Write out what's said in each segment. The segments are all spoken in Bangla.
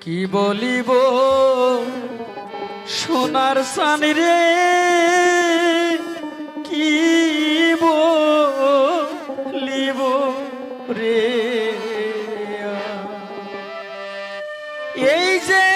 কি বলিব? সোনার সানি রে কি বলিব রে? এই যে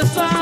the sun.